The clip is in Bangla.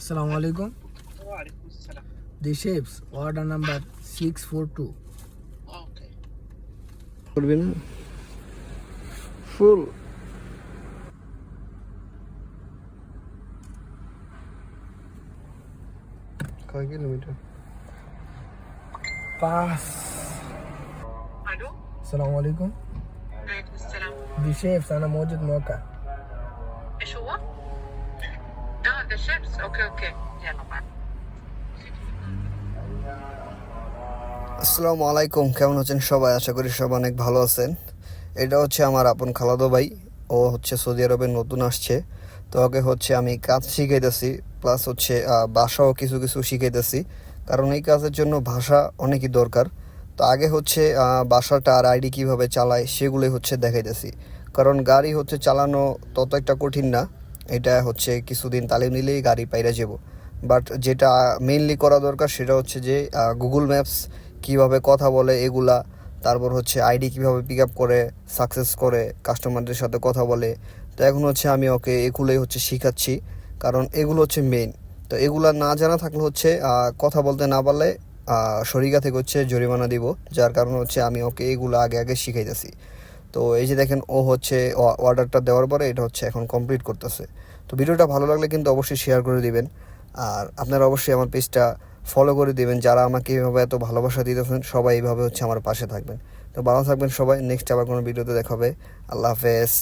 Assalamu alaikum. Walaikum salam. The shapes, order number 642. Okay. করবেন ফুল কয় kilometre Pass. Hello? Assalamu alaikum. Walaikum salam. The shapes, أنا موجود موقع. ايش هو؟ the ships? Okay, okay. Yeah, no problem. আসসালামু আলাইকুম কেমন আছেন সবাই? আশা করি সব অনেক ভালো আছেন। এটা হচ্ছে আমার আপন খালাদো ভাই। ও হচ্ছে সৌদি আরবে নতুন আসছে। তো ওকে হচ্ছে আমি কাজ শিখাইতেছি প্লাস হচ্ছে ভাষাও কিছু কিছু শিখাইতেছি। কারণ এই কাজের জন্য ভাষা অনেকই দরকার। তো আগে হচ্ছে বাসাটা আর আইডি কীভাবে চালায় সেগুলোই হচ্ছে দেখাইতেছি। কারণ গাড়ি হচ্ছে চালানো তত একটা কঠিন না। এটা হচ্ছে কিছুদিন তালিম নিলেই গাড়ি পাইরা যাব। বাট যেটা মেইনলি করা দরকার সেটা হচ্ছে যে গুগল ম্যাপস কীভাবে কথা বলে এগুলা, তারপর হচ্ছে আইডি কীভাবে পিক আপ করে সাকসেস করে কাস্টমারদের সাথে কথা বলে। তো এখন হচ্ছে আমি ওকে এগুলোই হচ্ছে শিখাচ্ছি, কারণ এগুলো হচ্ছে মেইন তো এগুলা না জানা থাকলে হচ্ছে কথা বলতে না পারলে শরিকা থেকে হচ্ছে জরিমানা দিব, যার কারণে হচ্ছে আমি ওকে এগুলো আগে আগে শিখাইতেছি। তো এই যে দেখেন, ও হচ্ছে অর্ডারটা দেওয়ার পরে এটা হচ্ছে এখন কমপ্লিট করতেছে। তো ভিডিওটা ভালো লাগলে কিন্তু অবশ্যই শেয়ার করে দিবেন। আর আপনারা অবশ্যই আমার পেজটা ফলো করে দিবেন। যারা আমাকে এইভাবে এত ভালোবাসা দিতেছেন, সবাই এইভাবে হচ্ছে আমার পাশে থাকবেন। তো ভালো থাকবেন সবাই। নেক্সট আবার কোনো ভিডিওতে দেখাবে আল্লাহ হাফেজ।